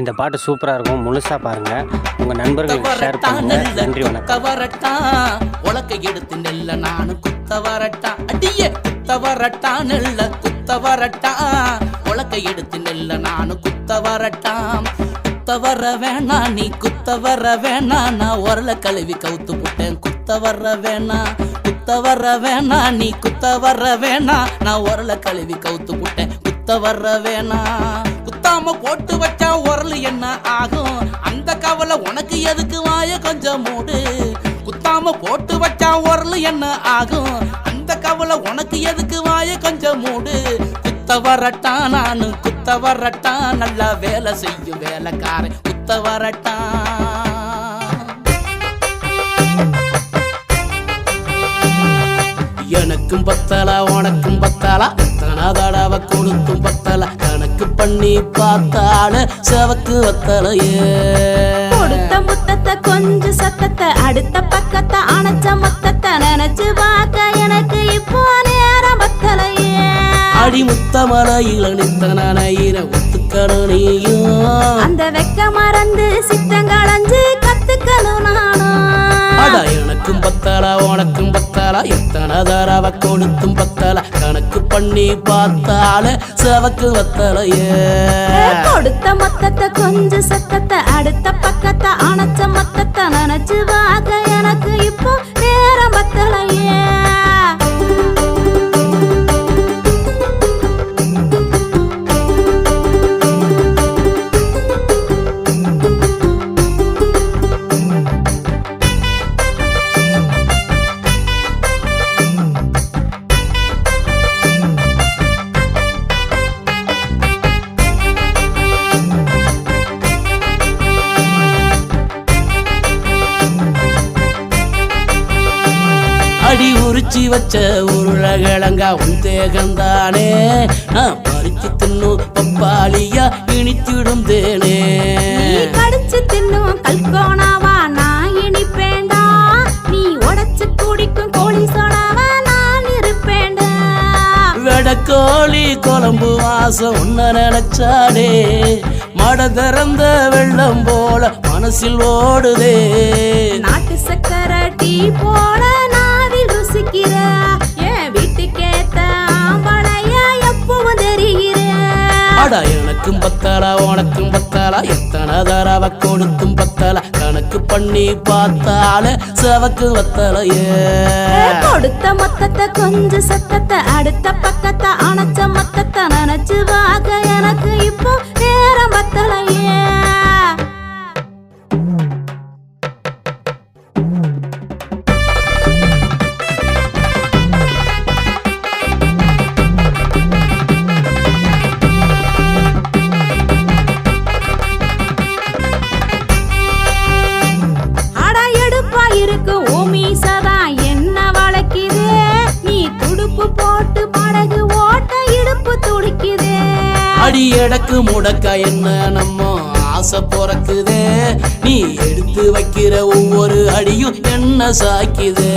இந்த பாட்டு சூப்பராக இருக்கும். முழுசாக பாருங்கள் உங்கள் நண்பர்களுக்கு ஷேர் பண்ணுங்கள் நன்றி வணக்கம். வரட்டா உலக்க எடுத்து நெல்ல நானு குத்த வரட்டா அடியே குத்த வரட்டா நெல்ல குத்த வரட்டா உலக்க எடுத்து நெல்ல நானு குத்த வரட்டா குத்த வர வேணா நீ குத்த வர வேணா. நான் உரல கழுவி கவுத்து புட்டேன். குத்த வர வேணா குத்த வர வேணா. நீ குத்த வர வேணா. நான் உரல கழுவி கவுத்து புட்டேன். குத்த வர வேணா. குத்தாம போட்டு உரல் என்ன ஆகும்? அந்த கவலை உனக்கு எதுக்கு வாய கொஞ்சம் மூடு? குத்தாம போட்டு வச்சா உரல் என்ன ஆகும்? அந்த கவலை உனக்கு எதுக்கு வாய கொஞ்சம் மூடு? குத்த வரட்டா நானு குத்த வரட்டான் நல்லா வேலை செய்யும் வேலைக்காரன் குத்த வரட்டா எனக்கும் பத்தலா உனக்கும் பத்தலா. எத்தனை தடவை கொடுத்தும் பத்தல. பண்ணி பார்த்தால செவக்கு வத்தலையே. கொடுத்த முத்தத்தை கொஞ்சம் சத்தத்தை அடுத்த பக்கத்தை அணைச்ச மொத்தத்தை நினைச்சு பார்க்க எனக்கு இப்போ நேரம் பத்தலையே அடி முத்தமலையில நித்த நனையின ஒத்துக்கணும் நீயும். அந்த வெக்க மறந்து சித்தங்களைஞ்சு கத்துக்கணும் நானும் அட எனக்கும் பத்தலா உனக்கும் பத்தலா எத்தனை தடவை கொடுத்தும் பத்தல. கணக்கு பண்ணி பார்த்தால செவக்கு வத்தலையே. கொடுத்த மொத்தத்தை கொஞ்சம் சத்தத்தை அடுத்த அடி உரிச்சி வச்ச உருளகிழங்கா உன் தேகந்தானே நான் பறிச்சு தின்னும் பப்பாளியா இனித்திடும் தேனே. கடிச்சு தின்னும் கல்கோணாவா நான் இனிப்பேண்டா. நீ உடைச்சு குடிக்கும் கோழி சோடாவா நான் இருப்பேண்டா. வெடக்கோழி குழம்பு வாசம் உன்ன நினைச்சாடே மட திறந்த வெள்ளம் போல மனசில் ஓடுதே. நாட்டு சக்கரை டீ போல ஆடா எனக்கும் பத்தாளா உனக்கும் பத்தாளா எத்தனை தடவை கொடுத்தும் பத்தாளா கணக்கு பண்ணி பார்த்தால செவக்கு வத்தலையே. கொடுத்த மொத்தத்தை கொஞ்சம் சத்தத்தை அடுத்த பக்கத்தை அணைச்ச மொத்தத்தை நினைச்சு பார்க்க அடி எடக்கு முடக்க என்ன நம்ம ஆசை பிறக்குதே? நீ எடுத்து வைக்கிற ஒவ்வொரு அடியும் என்ன சாய்க்குதே?